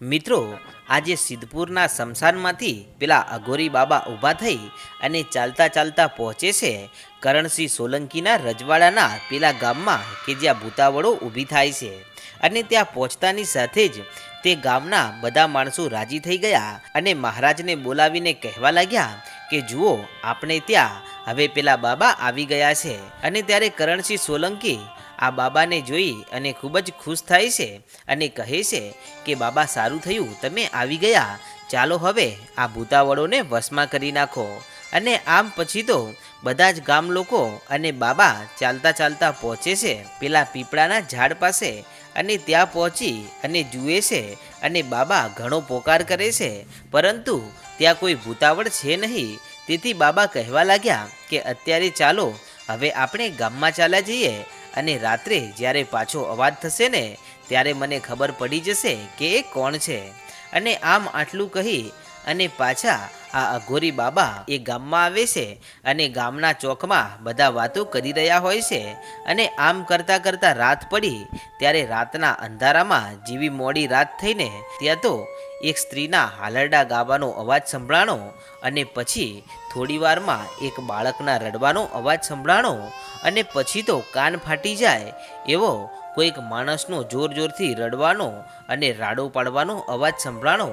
મિત્રો, આજે સિદ્ધપુરના શમશાનમાંથી પેલા અઘોરી બાબા ઊભા થઈ અને ચાલતા ચાલતા પહોંચે છે કરણસિંહ સોલંકીના રજવાડાના પેલા ગામમાં કે જ્યાં ભૂતાવળો ઊભી થાય છે. અને ત્યાં પહોંચતાની સાથે જ તે ગામના બધા માણસો રાજી થઈ ગયા અને મહારાજને બોલાવીને કહેવા લાગ્યા કે, જુઓ, આપણે ત્યાં હવે પેલા બાબા આવી ગયા છે. અને ત્યારે કરણસિંહ સોલંકી આ બાબાને જોઈ અને ખૂબ જ ખુશ થાય છે અને કહે છે કે, બાબા, સારું થયું. તમે આવી ગયા. ચાલો હવે આ ભૂતાવળોને વશમાં કરી નાખો. અને આમ પછી તો બધા જ ગામ લોકો અને બાબા ચાલતા ચાલતા પહોંચે છે પેલા પીપળાના ઝાડ પાસે અને ત્યાં પહોંચી અને જુએ છે અને બાબા ઘણો પોકાર કરે છે. પરંતુ ત્યાં કોઈ ભૂતાવળ છે નહીં. તેથી બાબા કહેવા લાગ્યા કે, અત્યારે ચાલો, હવે આપણે ગામમાં ચાલ્યા જઈએ અને રાત્રે જ્યારે પાછો અવાજ થશે ને, ત્યારે મને ખબર પડી જશે કે એ કોણ છે. અને આમ આટલું કહી અને પાછા આ અઘોરી બાબા એ ગામમાં આવે છે અને ગામના ચોકમાં બધા વાતો કરી રહ્યા હોય છે અને આમ કરતાં કરતાં રાત પડી ત્યારે રાતના અંધારામાં જેવી મોડી રાત થઈને ત્યાં તો એક સ્ત્રીના હાલરડા ગાવાનો અવાજ સંભળાણો અને પછી થોડી વારમાં એક બાળકના રડવાનો અવાજ સંભળાણો અને પછી તો કાન ફાટી જાય એવો કોઈક માણસનો જોર જોરથી રડવાનો અને રાડો પાડવાનો અવાજ સંભળાણો.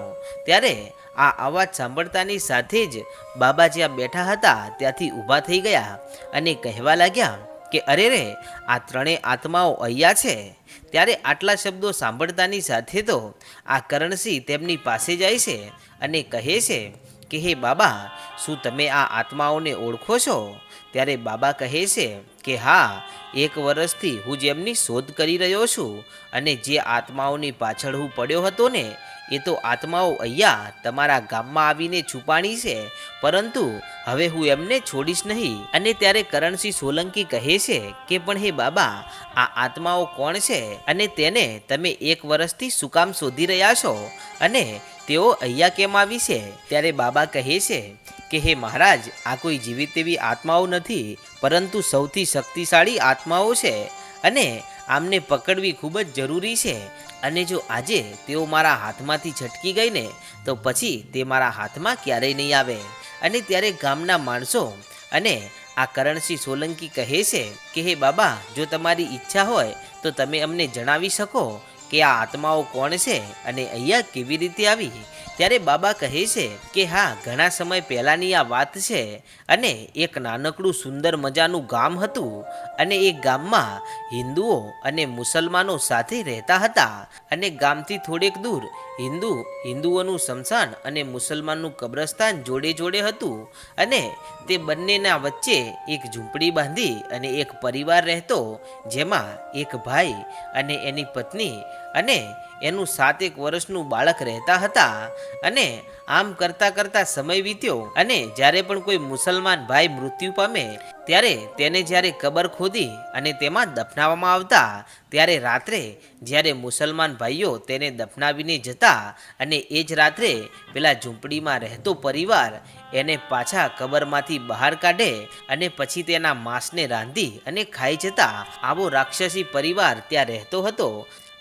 ત્યારે આ અવાજ સાંભળતાની સાથે જ બાબા જ્યાં બેઠા હતા ત્યાંથી ઊભા થઈ ગયા અને કહેવા લાગ્યા કે, અરે રે, આ ત્રણેય આત્માઓ અહીંયા છે. ત્યારે આટલા શબ્દો સાંભળતાની સાથે તો આ કરણસિંહ તેમની પાસે જાય છે અને કહે છે કે, હે બાબા, શું તમે આ આત્માઓને ઓળખો છો? ત્યારે બાબા કહે છે કે હા, એક વર્ષથી હું જેમની શોધ કરી રહ્યો છું અને જે આત્માઓની પાછળ હું પડ્યો હતો ને, એ તો આત્માઓ અહીંયા તમારા ગામમાં આવીને છુપાણી છે. પરંતુ હવે હું એમને છોડીશ નહીં. અને ત્યારે કરણસિંહ સોલંકી કહે છે કે, પણ હે બાબા, આ આત્માઓ કોણ છે? અને તેને તમે એક વર્ષથી કામ શોધી રહ્યા છો? અને તેઓ અહીંયા કેમ આવી છે? ત્યારે બાબા કહે છે કે, હે મહારાજ, આ કોઈ જીવિત તેવી આત્માઓ નથી, પરંતુ સૌથી શક્તિશાળી આત્માઓ છે અને આમને પકડવી ખૂબ જ જરૂરી છે. અને જો આજે તેઓ મારા હાથમાંથી છટકી ગઈ ને, તો પછી તે મારા હાથમાં ક્યારેય નહીં આવે. અને ત્યારે ગામના માણસો અને આ કરણસિંહ સોલંકી કહે છે કે, હે બાબા, જો તમારી ઈચ્છા હોય, તો તમે અમને જણાવી શકો કે આ આત્માઓ કોણ છે અને અહીંયા કેવી રીતે આવી? ત્યારે બાબા કહે છે કે હા, ઘણા સમય પહેલાંની આ વાત છે અને એક નાનકડું સુંદર મજાનું ગામ હતું અને એ ગામમાં હિન્દુઓ અને મુસલમાનો સાથે રહેતા હતા અને ગામથી થોડેક દૂર હિન્દુ હિન્દુઓનું શમશાન અને મુસલમાનનું કબ્રસ્તાન જોડે જોડે હતું અને તે બંનેના વચ્ચે એક ઝૂંપડી બાંધી અને એક પરિવાર રહેતો, જેમાં એક ભાઈ અને એની પત્ની અને એનું સાત એક વર્ષનું બાળક રહેતા હતા અને આમ કરતાં કરતાં સમય વીત્યો અને જ્યારે પણ કોઈ મુસલમાન ભાઈ મૃત્યુ પામે, ત્યારે તેને જ્યારે કબર ખોદી અને તેમાં દફનાવવામાં આવતા, ત્યારે રાત્રે જ્યારે મુસલમાન ભાઈઓ તેને દફનાવીને જતા અને એ જ રાત્રે પેલા ઝૂંપડીમાં રહેતો પરિવાર એને પાછા કબરમાંથી બહાર કાઢે અને પછી તેના માંસને રાંધી અને ખાઈ જતા, આવો રાક્ષસી પરિવાર ત્યાં રહેતો હતો.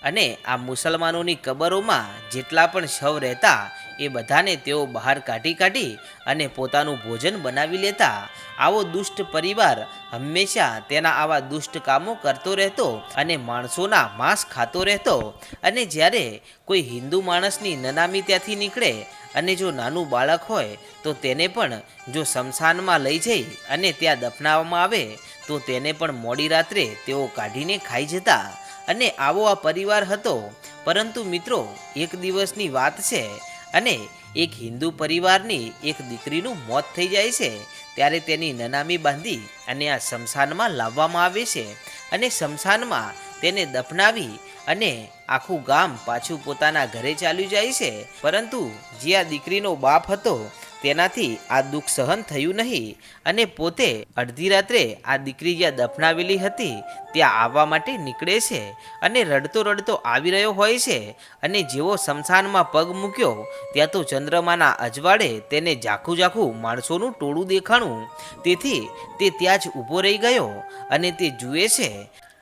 અને આ મુસલમાનોની કબરોમાં જેટલા પણ શવ રહેતા, એ બધાને તેઓ બહાર કાઢી કાઢી અને પોતાનું ભોજન બનાવી લેતા. આવો દુષ્ટ પરિવાર હંમેશા તેના આવા દુષ્ટ કામો કરતો રહેતો અને માણસોના માંસ ખાતો રહેતો. અને જ્યારે કોઈ હિન્દુ માણસની નનામી ત્યાંથી નીકળે અને જો નાનું બાળક હોય, તો તેને પણ જો શમશાનમાં લઈ જઈ અને ત્યાં દફનાવવામાં આવે, તો તેને પણ મોડી રાત્રે તેઓ કાઢીને ખાઈ જતા. અને આવો આ પરિવાર હતો. પરંતુ મિત્રો, એક દિવસની વાત છે અને એક હિન્દુ પરિવારની એક દીકરીનું મોત થઈ જાય છે. ત્યારે તેની નનામી બાંધી અને આ શમશાનમાં લાવવામાં આવે છે અને શમશાનમાં તેને દફનાવી અને આખું ગામ પાછું પોતાના ઘરે ચાલ્યું જાય છે. પરંતુ જે આ દીકરીનો બાપ હતો તેનાથી આ દુઃખ સહન થયું નહીં અને પોતે અડધી રાત્રે આ દીકરી જ્યાં દફનાવેલી હતી, ત્યાં આવવા માટે નીકળે છે અને રડતો રડતો આવી રહ્યો હોય છે અને જેવો શમશાનમાં પગ મૂક્યો, ત્યાં તો ચંદ્રમાના અજવાળે તેને ઝાખું ઝાખું માણસોનું ટોળું દેખાણું. તેથી તે ત્યાં જ ઊભો રહી ગયો અને તે જુએ છે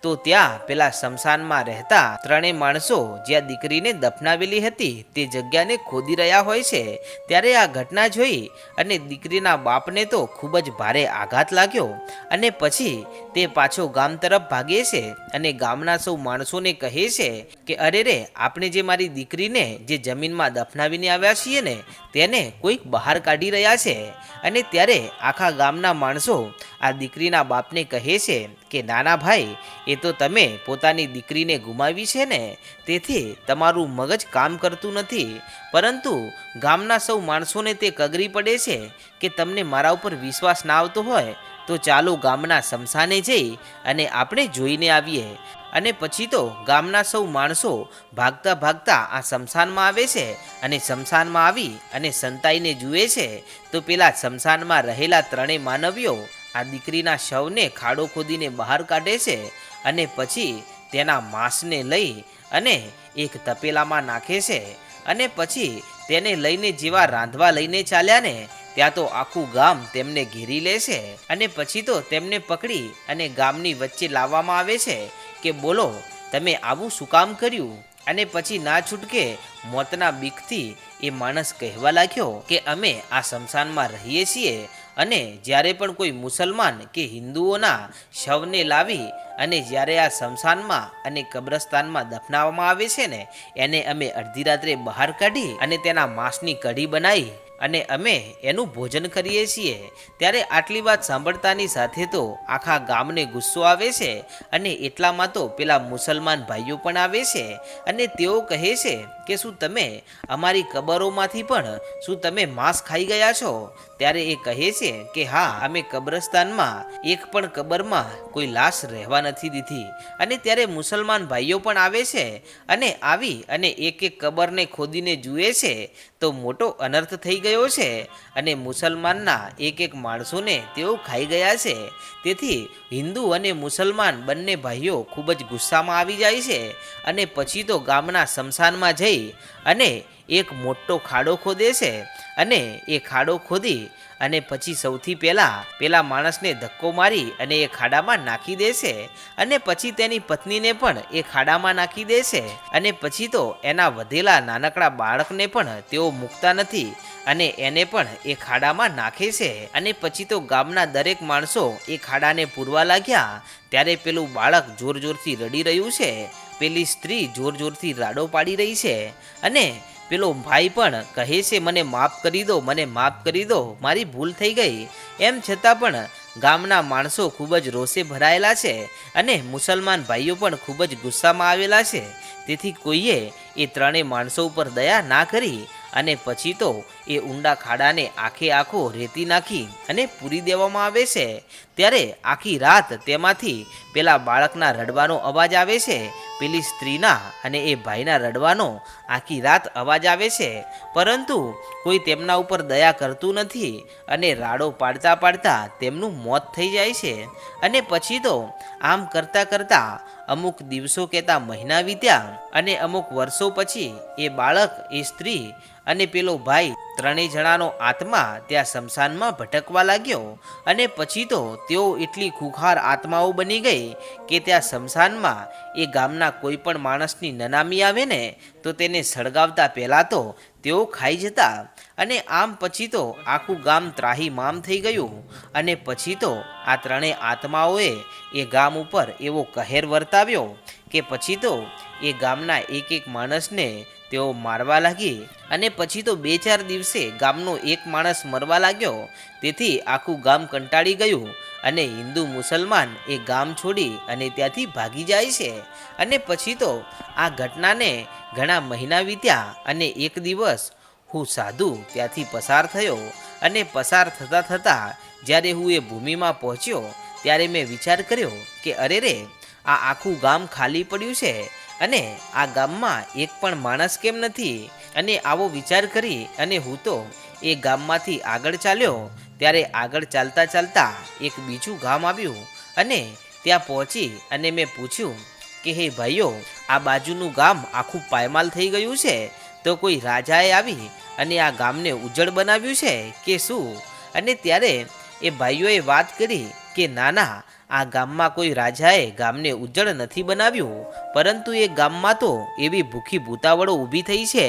તો ત્યાં પેલા શમશાનમાં રહેતા ત્રણેય માણસો જ્યાં દીકરીને દફનાવેલી હતી તે જગ્યાને ખોદી રહ્યા હોય છે. ત્યારે આ ઘટના જોઈ અને દીકરીના બાપને તો ખૂબ જ ભારે આઘાત લાગ્યો અને પછી તે પાછો ગામ તરફ ભાગે છે અને ગામના સૌ માણસોને કહે છે કે, અરે રે, આપણે જે મારી દીકરીને જે જમીનમાં દફનાવીને આવ્યા છીએ ને, તેને કોઈક બહાર કાઢી રહ્યા છે. અને ત્યારે આખા ગામના માણસો આ દીકરીના બાપને કહે છે કે, નાના ભાઈ, એ તો તમે પોતાની દીકરીને ગુમાવી છે ને? તેથી તમારું મગજ કામ કરતું નથી. પરંતુ ગામના સૌ માણસોને તે કગરી પડે છે કે તમને મારા ઉપર વિશ્વાસ ના આવતો હોય, તો ચાલો ગામના શમશાને જઈ અને આપણે જોઈને આવીએ. અને પછી તો ગામના સૌ માણસો ભાગતા ભાગતા આ શમશાનમાં આવે છે અને શમશાનમાં આવી અને સંતાઈને જુએ છે. તો પેલા શમશાનમાં રહેલા ત્રણેય માનવીઓ આ દીકરીના શવને ખાડો ખોદીને બહાર કાઢે છે અને પછી તેના માંસને લઈ અને એક તપેલામાં નાખે છે અને પછી તેને લઈને જેવા રાંધવા લઈને ચાલ્યા ને ત્યાં તો આખું ગામ તેમને ઘેરી લે છે અને પછી તો તેમને પકડી અને ગામની વચ્ચે લાવવામાં આવે છે કે બોલો, તમે આવું શું કામ કર્યું? અને પછી ના છૂટકે મોતના બીકથી એ માણસ કહેવા લાગ્યો કે અમે આ શમશાનમાં રહીએ છીએ અને જ્યારે પણ કોઈ મુસલમાન કે હિન્દુઓના શવને લાવી અને જ્યારે આ શમશાનમાં અને કબ્રસ્તાનમાં દફનાવવામાં આવે છે ને, એને અમે અડધી રાત્રે બહાર કાઢી અને તેના માંસની કઢી બનાવી અને અમે એનું ભોજન કરીએ છીએ. ત્યારે આટલી વાત સાંભળતાની સાથે તો આખા ગામને ગુસ્સો આવે છે અને એટલામાં તો પેલા મુસલમાન ભાઈઓ પણ આવે છે અને તેઓ કહે છે કે, શું તમે અમારી કબરોમાંથી પણ, શું તમે માંસ ખાઈ ગયા છો? ત્યારે એ કહે છે કે હા, અમે કબ્રસ્તાનમાં, એક પણ કબરમાં કોઈ લાશ રહેવા નથી દીધી. અને ત્યારે મુસલમાન ભાઈઓ પણ આવે છે અને આવી અને એક એક કબરને ખોદીને જુએ છે, તો મોટો અનર્થ થઈ ગયો છે. અને મુસલમાનના એક એક માણસોને તેઓ ખાઈ ગયા છે. તેથી હિન્દુ અને મુસલમાન બંને ભાઈઓ ખૂબ જ ગુસ્સામાં આવી જાય છે. અને પછી તો ગામના શમશાનમાં જઈ અને એક મોટો ખાડો ખોદે છે. અને એ ખાડો ખોદી અને પછી સૌથી પહેલાં પેલા માણસને ધક્કો મારી અને એ ખાડામાં નાખી દેશે અને પછી તેની પત્નીને પણ એ ખાડામાં નાખી દેશે અને પછી તો એના વધેલા નાનકડા બાળકને પણ તેઓ મૂકતા નથી અને એને પણ એ ખાડામાં નાખે છે અને પછી તો ગામના દરેક માણસો એ ખાડાને પૂરવા લાગ્યા ત્યારે પેલું બાળક જોર જોરથી રડી રહ્યું છે, પેલી સ્ત્રી જોર જોરથી રાડો પાડી રહી છે અને પેલો ભાઈ પણ કહે છે, મને માફ કરી દો, મને માફ કરી દો, મારી ભૂલ થઈ ગઈ. એમ છતાં પણ ગામના માણસો ખૂબ જ રોષે ભરાયેલા છે અને મુસલમાન ભાઈઓ પણ ખૂબ જ ગુસ્સામાં આવેલા છે. તેથી કોઈએ એ ત્રણેય માણસો ઉપર દયા ના કરી અને પછી તો એ ઊંડા ખાડાને આખે આખો રેતી નાખી અને પૂરી દેવામાં આવે છે. ત્યારે આખી રાત તેમાંથી પેલા બાળકના રડવાનો અવાજ આવે છે પેલી સ્ત્રીના અને એ ભાઈના રડવાનો આખી રાત અવાજ આવે છે. પરંતુ કોઈ તેમના ઉપર દયા કરતું નથી અને રાડો પાડતા પાડતા તેમનું મોત થઈ જાય છે. અને પછી તો આમ કરતાં કરતાં અમુક દિવસો કહેતા મહિના વીત્યા અને અમુક વર્ષો પછી એ બાળક, એ સ્ત્રી અને પેલો ભાઈ ત્રણેય જણાનો આત્મા ત્યાં શમશાનમાં ભટકવા લાગ્યો અને પછી તો તેઓ એટલી ખુખાર આત્માઓ બની ગઈ કે ત્યાં શમશાનમાં એ ગામના કોઈ પણ માણસની નનામી આવે ને તો તેને સળગાવતા પહેલાં તો તેઓ ખાઈ જતા અને આમ પછી તો આખું ગામ ત્રાહી મામ થઈ ગયું અને પછી તો આ ત્રણેય આત્માઓએ એ ગામ ઉપર એવો કહેર વર્તાવ્યો કે પછી તો એ ગામના એક એક માણસને તેઓ મારવા લાગી અને પછી તો બે ચાર દિવસે ગામનો એક માણસ મરવા લાગ્યો. તેથી આખું ગામ કંટાળી ગયું અને હિન્દુ મુસલમાન એ ગામ છોડી અને ત્યાંથી ભાગી જાય છે. અને પછી તો આ ઘટનાને ઘણા મહિના વીત્યા અને એક દિવસ હું સાધુ ત્યાંથી પસાર થયો અને પસાર થતાં થતાં જ્યારે હું એ ભૂમિમાં પહોંચ્યો ત્યારે મેં વિચાર કર્યો કે અરે રે, આ આખું ગામ ખાલી પડ્યું છે અને આ ગામમાં એક પણ માણસ કેમ નથી? અને આવો વિચાર કરી અને હું તો એ ગામમાંથી આગળ ચાલ્યો. ત્યારે આગળ ચાલતા ચાલતા એક બીજું ગામ આવ્યું અને ત્યાં પહોંચી અને મેં પૂછ્યું કે, હે ભાઈઓ, આ બાજુનું ગામ આખું પાયમાલ થઈ ગયું છે? તો કોઈ રાજાએ આવી અને આ ગામને ઉજ્જળ બનાવ્યું છે કે શું? અને ત્યારે એ ભાઈઓએ વાત કરી કે ના ના આ ગામમાં કોઈ રાજાએ ગામને ઉજ્જળ નથી બનાવ્યું, પરંતુ એ ગામમાં તો એવી ભૂખી ભૂતાવળો ઊભી થઈ છે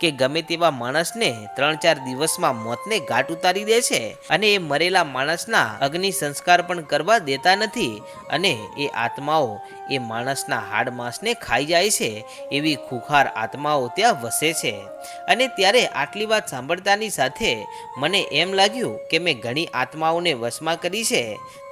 કે ગમે તેવા માણસને ત્રણ ચાર દિવસમાં મોતને ઘાટ ઉતારી દે છે અને એ મરેલા માણસના અગ્નિ સંસ્કાર પણ કરવા દેતા નથી અને એ આત્માઓ એ માણસના હાડ માંસને ખાઈ જાય છે એવી ખુખાર આત્માઓ ત્યાં વસે છે. અને ત્યારે આટલી વાત સાંભળતાની સાથે મને એમ લાગ્યું કે મેં ઘણી આત્માઓને વશમાં કરી છે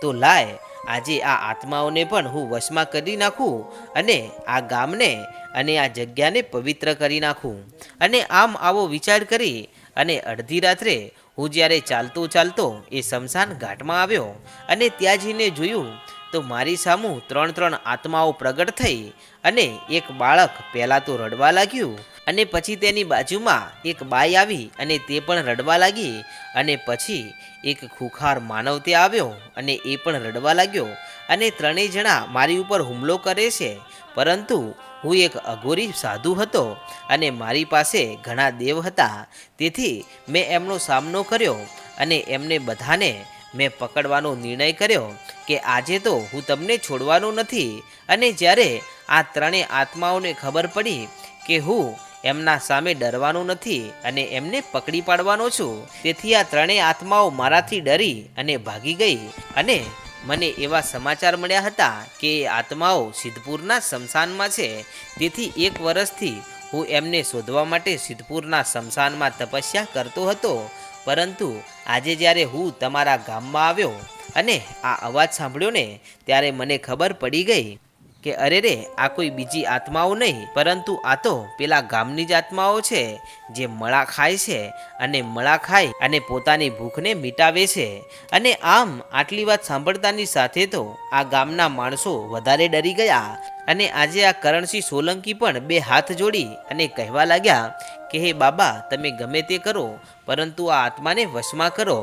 તો લાય, આજે આ આત્માઓને પણ હું વશમાં કરી નાખું અને આ ગામને અને આ જગ્યાને પવિત્ર કરી નાખું. અને આમ આવો વિચાર કરી અને અડધી રાત્રે હું જ્યારે ચાલતો ચાલતો એ શમશાન ઘાટમાં આવ્યો અને ત્યાં જઈને જોયું તો મારી સામું ત્રણ ત્રણ આત્માઓ પ્રગટ થઈ અને એક બાળક પહેલાં તો રડવા લાગ્યું અને પછી તેની બાજુમાં એક બાઈ આવી અને તે પણ રડવા લાગી અને પછી એક ખુખાર માનવ તે આવ્યો અને એ પણ રડવા લાગ્યો અને ત્રણેય જણા મારી ઉપર હુમલો કરે છે. પરંતુ હું એક અઘોરી સાધુ હતો અને મારી પાસે ઘણા દેવ હતા. તેથી મેં એમનો સામનો કર્યો અને એમને બધાને મેં પકડવાનો નિર્ણય કર્યો કે આજે તો હું તમને છોડવાનો નથી. અને જ્યારે આ ત્રણેય આત્માઓને ખબર પડી કે હું એમના સામે ડરવાનું નથી અને એમને પકડી પાડવાનો છું. તેથી આ ત્રણેય આત્માઓ મારાથી ડરી અને ભાગી ગઈ અને મને એવા સમાચાર મળ્યા હતા કે એ આત્માઓ સિદ્ધપુરના શમશાનમાં છે. તેથી એક વર્ષથી હું એમને શોધવા માટે સિદ્ધપુરના શમશાનમાં તપસ્યા કરતો હતો. પરંતુ આજે જ્યારે હું તમારા ગામમાં આવ્યો અને આ અવાજ સાંભળ્યો ને ત્યારે મને ખબર પડી ગઈ કે અરે રે, આ કોઈ બીજી આત્માઓ નહીં, પરંતુ આ તો પેલા ગામની જ આત્માઓ છે, જે મળા ખાય છે અને મળા ખાય અને પોતાની ભૂખને મિટાવે છે. અને આમ આટલી વાત સાંભળતાની સાથે તો આ ગામના માણસો વધારે ડરી ગયા. અને આજે આ કરણસિંહ સોલંકી પણ બે હાથ જોડી અને કહેવા લાગ્યા કે, હે બાબા, તમે ગમે તે કરો, પરંતુ આ આત્માને વશમાં કરો.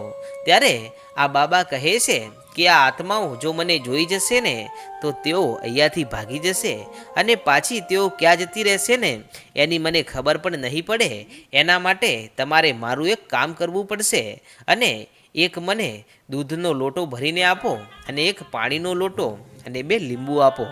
ત્યારે આ બાબા કહે છે કે, આ આત્માઓ જો મને જોઈ જશે ને, તો તેઓ અહીંયાથી ભાગી જશે અને પાછી તેઓ ક્યાં જતી રહેશે ને, એની મને ખબર પણ નહીં પડે. એના માટે તમારે મારું એક કામ કરવું પડશે અને એક મને દૂધનો લોટો ભરીને આપો અને એક પાણીનો લોટો અને બે લીંબુ આપો.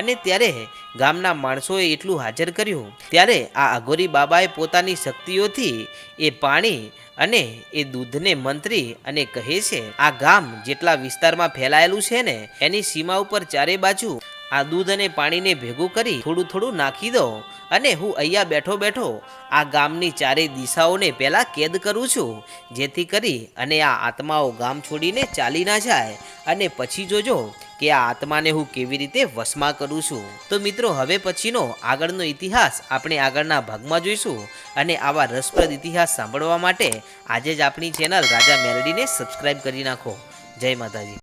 અને ત્યારે ગામના માણસોએ એટલું હાજર કર્યું. ત્યારે આ અઘોરી બાબાએ પોતાની શક્તિઓથી એ પાણી અને એ દૂધને મંત્રી અને કહે છે, આ ગામ જેટલા વિસ્તારમાં ફેલાયેલું છે ને, એની સીમા ઉપર ચારે બાજુ આ દૂધ અને પાણીને ભેગું કરી થોડું થોડું નાખી દો અને હું અહીંયા બેઠો બેઠો આ ગામની ચારે દિશાઓને પહેલાં કેદ કરું છું, જેથી કરી અને આ આત્માઓ ગામ છોડીને ચાલી ના જાય. અને પછી જોજો કે આ આત્માને હું કેવી રીતે વશમાં કરું છું. તો મિત્રો, હવે પછીનો આગળનો ઇતિહાસ આપણે આગળના ભાગમાં જોઈશું અને આવા રસપ્રદ ઇતિહાસ સાંભળવા માટે આજે જ આપણી ચેનલ રાજા મેલડીને સબસ્ક્રાઈબ કરી નાખો. જય માતાજી.